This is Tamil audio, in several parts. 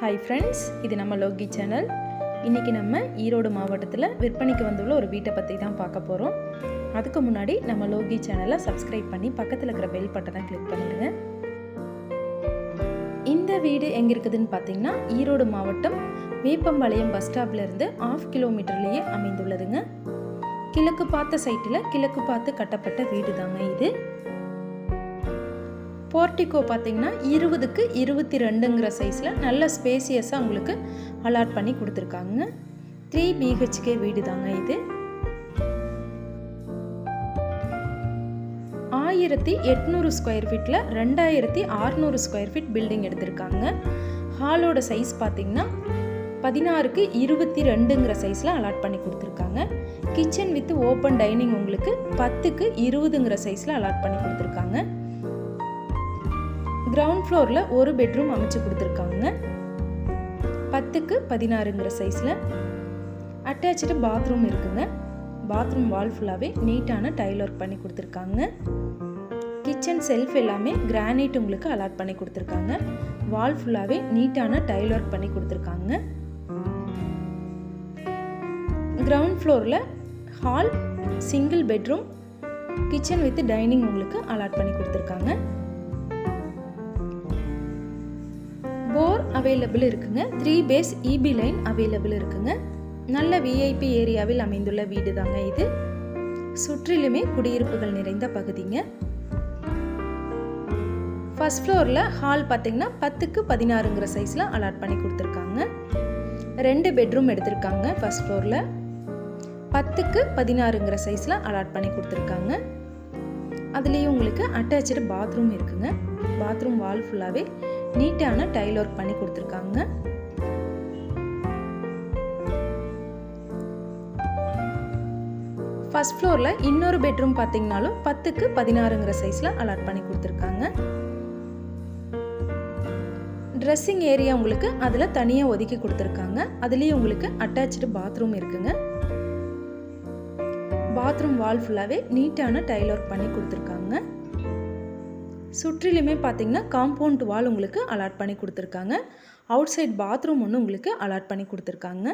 ஹாய் ஃப்ரெண்ட்ஸ் இது நம்ம லோகி சேனல் இன்றைக்கி நம்ம ஈரோடு மாவட்டத்தில் விற்பனைக்கு வந்துள்ள ஒரு வீட்டை பற்றி தான் பார்க்க போகிறோம் அதுக்கு முன்னாடி நம்ம லோகி சேனலை சப்ஸ்கிரைப் பண்ணி பக்கத்தில் இருக்கிற பெல் பட்டனை கிளிக் பண்ணிடுங்க. இந்த வீடு எங்கே இருக்குதுன்னு பார்த்தீங்கன்னா ஈரோடு மாவட்டம் வேப்பம்பாளையம் பஸ் ஸ்டாப்லேருந்து ஆஃப் கிலோமீட்டர்லேயே அமைந்துள்ளதுங்க. கிழக்கு பார்த்த சைட்டில் கிழக்கு பார்த்து கட்டப்பட்ட வீடு தாங்க இது. போர்ட்டிகோ பார்த்திங்கன்னா இருபதுக்கு இருபத்தி ரெண்டுங்கிற சைஸில் நல்ல ஸ்பேசியஸாக உங்களுக்கு அலாட் பண்ணி கொடுத்துருக்காங்க. த்ரீ பிஹெச்கே வீடு தாங்க இது. ஆயிரத்தி எட்நூறு ஸ்கொயர் ஃபீட்டில் ரெண்டாயிரத்தி ஆறுநூறு ஸ்கொயர் ஃபீட் பில்டிங் எடுத்திருக்காங்க. ஹாலோட சைஸ் பார்த்தீங்கன்னா பதினாறுக்கு இருபத்தி ரெண்டுங்கிற சைஸில் அலாட் பண்ணி கொடுத்துருக்காங்க. கிச்சன் வித் ஓப்பன் டைனிங் உங்களுக்கு பத்துக்கு இருபதுங்கிற சைஸில் அலாட் பண்ணி கொடுத்துருக்காங்க. கிரவுண்ட் ஃப்ளோரில் ஒரு பெட்ரூம் அமைச்சு கொடுத்துருக்காங்க. பத்துக்கு பதினாறுங்கிற சைஸில் அட்டாச்சு பாத்ரூம் இருக்குங்க. பாத்ரூம் வால் ஃபுல்லாகவே நீட்டான டைல் ஒர்க் பண்ணி கொடுத்துருக்காங்க. கிச்சன் செல்ஃப் எல்லாமே கிரானைட் உங்களுக்கு அலாட் பண்ணி கொடுத்துருக்காங்க. வால் ஃபுல்லாகவே நீட்டான டைல் ஒர்க் பண்ணி கொடுத்துருக்காங்க. கிரவுண்ட் ஃப்ளோரில் hall single bedroom kitchen with dining உங்களுக்கு அலாட் பண்ணி கொடுத்துருக்காங்க. அவைலபிள் இருக்குங்க. Three phase EB line available இருக்குங்க. நல்ல விஐபி ஏரியாவில் அமைந்துள்ள வீடு தாங்க இது. சுற்றிலுமே குடியிருப்புகள் நிறைந்த பகுதிங்க. ஃபர்ஸ்ட் ஃப்ளோரில் ஹால் பார்த்தீங்கன்னா பத்துக்கு பதினாறுங்கிற சைஸில் அலாட் பண்ணி கொடுத்துருக்காங்க. ரெண்டு பெட்ரூம் எடுத்திருக்காங்க ஃபர்ஸ்ட் ஃப்ளோரில் பத்துக்கு பதினாறுங்கிற சைஸில் அலாட் பண்ணி கொடுத்துருக்காங்க. அதுலேயும் உங்களுக்கு அட்டாச்சு பாத்ரூம் இருக்குங்க. பாத்ரூம் வால் ஃபுல்லாகவே நீட்டான டைல் ஒர்க் பண்ணி கொடுத்துருக்காங்க. ஃபர்ஸ்ட் ஃப்ளோரில் இன்னொரு பெட்ரூம் பார்த்தீங்கனாலும் பத்துக்கு பதினாறுங்கிற சைஸில் அலாட் பண்ணி கொடுத்துருக்காங்க. ட்ரெஸ்ஸிங் ஏரியா உங்களுக்கு அதில் தனியாக ஒதுக்கி கொடுத்துருக்காங்க. அதுலேயும் உங்களுக்கு அட்டாச்சு பாத்ரூம் இருக்குங்க. பாத்ரூம் வால் ஃபுல்லாகவே நீட்டான டைல் ஒர்க் பண்ணி கொடுத்துருக்காங்க. சுற்றிலுமே பார்த்தீங்கன்னா காம்பவுண்ட் வால் உங்களுக்கு அலாட் பண்ணி கொடுத்துருக்காங்க. அவுட் சைட் பாத்ரூம் ஒன்று உங்களுக்கு அலாட் பண்ணி கொடுத்துருக்காங்க.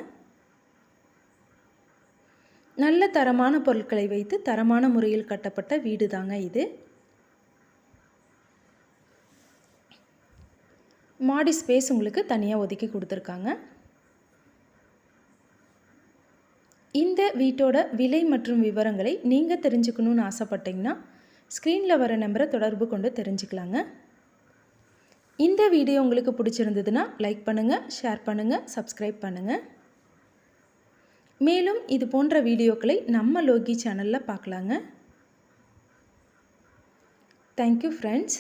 நல்ல தரமான பொருட்களை வைத்து தரமான முறையில் கட்டப்பட்ட வீடு தாங்க இது. மாடி ஸ்பேஸ் உங்களுக்கு தனியாக ஒதுக்கி கொடுத்துருக்காங்க. இந்த வீட்டோட விலை மற்றும் விவரங்களை நீங்கள் தெரிஞ்சுக்கணுன்னு ஆசைப்பட்டீங்கன்னா ஸ்க்ரீனில் வர நம்பரை தொடர்பு கொண்டு தெரிஞ்சுக்கலாங்க. இந்த வீடியோ உங்களுக்கு பிடிச்சிருந்ததுன்னா லைக் பண்ணுங்கள் ஷேர் பண்ணுங்கள் சப்ஸ்கிரைப் பண்ணுங்கள் மேலும் இது போன்ற வீடியோக்களை நம்ம லோகி சேனலில் பார்க்கலாங்க. Thank you friends